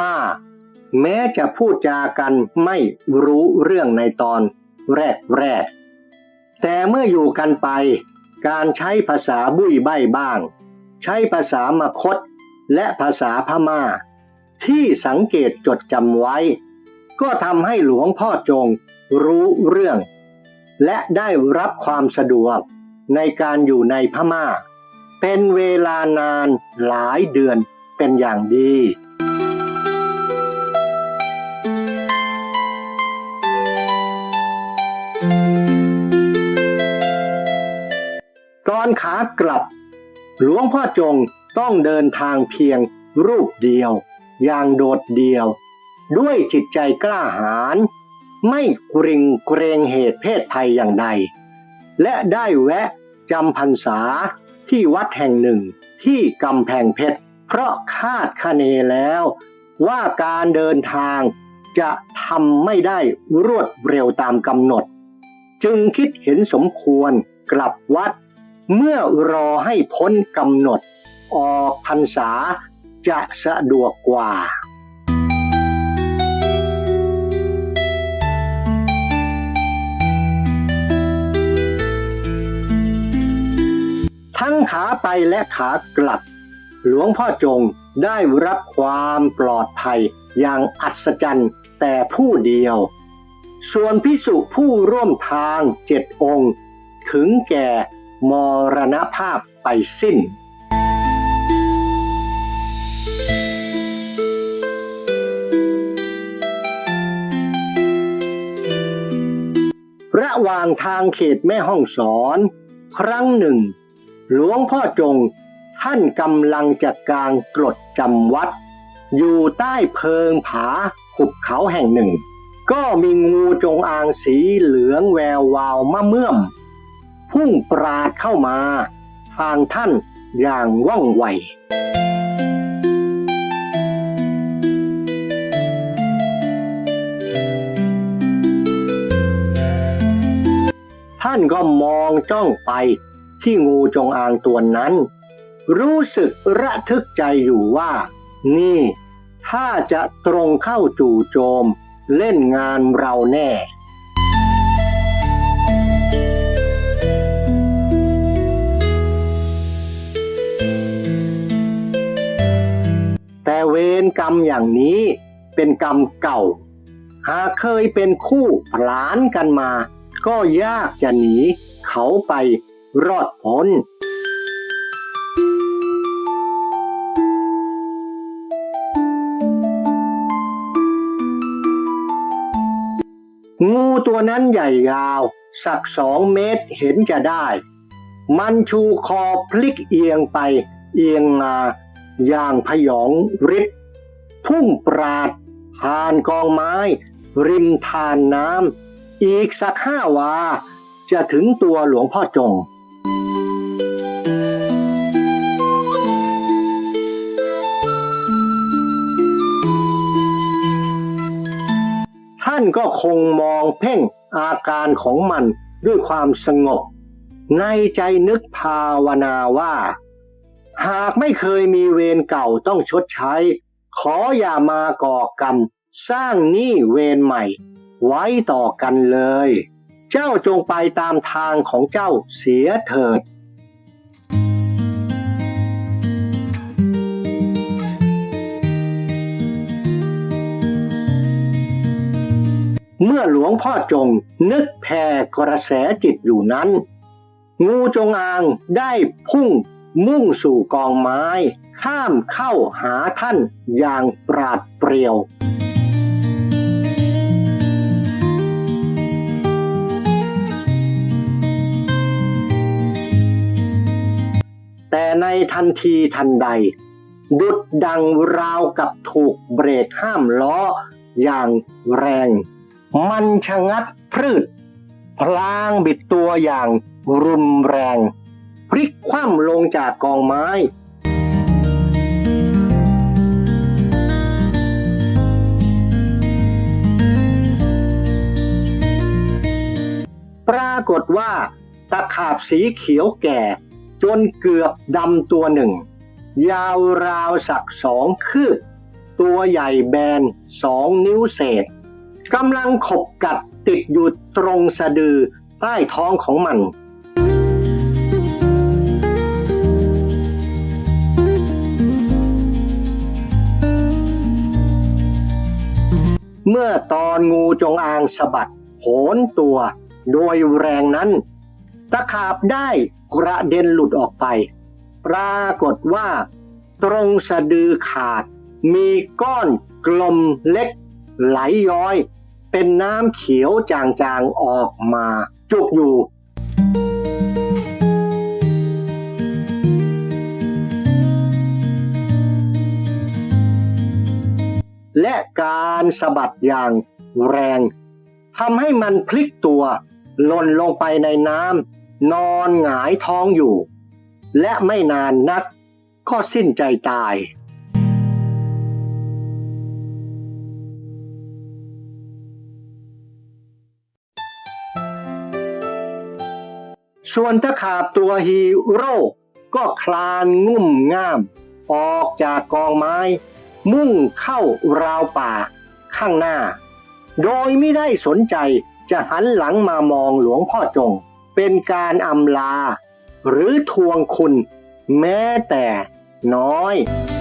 ม่า แม้จะพูดจากันไม่รู้เรื่องในตอนแรกแรกๆแต่เมื่ออยู่กันไป การใช้ภาษาบุยใบ้บ้าง ใช้ภาษามคตและภาษาพม่า ที่สังเกตจดจำไว้ ก็ทำให้หลวงพ่อจงรู้เรื่อง และได้รับความสะดวกในการอยู่ในพม่า เป็นเวลานานหลายเดือนเป็นอย่างดี ก่อนขากลับ หลวงพ่อจงต้องเดินทางเพียงรูปเดียว อย่างโดดเดียว ด้วยจิตใจกล้าหาญไม่เกรงเกรงเหตุเพศภัยอย่างใด และได้แวะจำพรรษาที่วัดแห่งหนึ่งที่กำแพงเพชร เพราะคาดคะเนแล้ว ว่าการเดินทางจะทำไม่ได้รวดเร็วตามกำหนด จึงคิดเห็นสมควรกลับวัด เมื่อรอให้พ้นกำหนด ออกพรรษาจะสะดวกกว่า ทั้งขาไปและขากลับ หลวงพ่อจงได้รับความปลอดภัยอย่างอัศจรรย์แต่ผู้เดียว ส่วนพิสุผู้ร่วมทางเจ็ดองค์ ถึงแก่ มรณภาพไปสิ้น ระหว่างทางเขตแม่ห้องสอน ครั้งหนึ่ง หลวงพ่อจงท่านกำลังจะกางกรดจำวัด อยู่ใต้เพิงผาหุบเขาแห่งหนึ่ง ก็มีงูจงอางสีเหลืองแวววาวมะเมื่อม พุ่งปราดเข้ามา ทางท่านอย่างว่องไว ท่านก็มองจ้องไปที่งูจงอางตัวนั้น รู้สึกระทึกใจอยู่ว่า นี่ ถ้าจะตรงเข้าจู่โจม เล่นงานเราแน่ กรรมอย่างนี้เป็นกรรมเก่า หากเคยเป็นคู่ผลานกันมา ก็ยากจะหนีเขาไปรอดพ้นงูตัวนั้นใหญ่ยาว สักสองเมตรเห็นจะได้ มันชูคอพลิกเอียงไปเอียงมาอย่างพยองริบ พุ่งปราดผ่านกองไม้ ริมทานน้ำอีกสักห้าวา จะถึงตัวหลวงพ่อจง ท่านก็คงมองเพ่งอาการของมันด้วยความสงบ ในใจนึกภาวนาว่า หากไม่เคยมีเวรเก่าต้องชดใช้ ขออย่ามาก่อกรรม สร้างหนี้เวรใหม่ ไว้ต่อกันเลย เจ้าจงไปตามทางของเจ้าเสียเถิด เมื่อหลวงพ่อจงนึกแผ่กระแสจิตอยู่นั้น งูจงอางได้พุ่ง มุ่งสู่กองไม้ ข้ามเข้าหาท่านอย่างปราดเปรียวแต่ในทันทีทันใด ดุดดังราวกับถูกเบรกห้ามล้ออย่างแรง มันชะงักพรืด พลางบิดตัวอย่างรุนแรง พลิกคว่ำลงจากกองไม้ปรากฏว่าตะขาบสีเขียวแก่ จนเกือบดำตัวหนึ่ง ยาวราวสักสองคืบ ตัวใหญ่แบนสองนิ้วเศษกำลังขบกัดติดอยู่ตรงสะดือใต้ท้องของมัน มื่อตอนงูจงอางสะบัดโหนตัว โดยแรงนั้น ตะขาบได้กระเด็นหลุดออกไป ปรากฏว่า ตรงสะดือขาด มีก้อนกลมเล็ก ไหลย้อย เป็นน้ำเขียวจางๆออกมา จุกอยู่ และการสะบัดอย่างแรงทำให้มันพลิกตัวหล่นลงไปในน้ำนอนหงายท้องอยู่ และไม่นานนักก็สิ้นใจตาย ส่วนตะขาบตัวฮีโร่ก็คลานงุ่มง่าม ออกจากกองไม้ มุ่งเข้าราวป่าข้างหน้า โดยไม่ได้สนใจจะหันหลังมามองหลวงพ่อจง เป็นการอำลา หรือทวงคุณแม้แต่น้อย「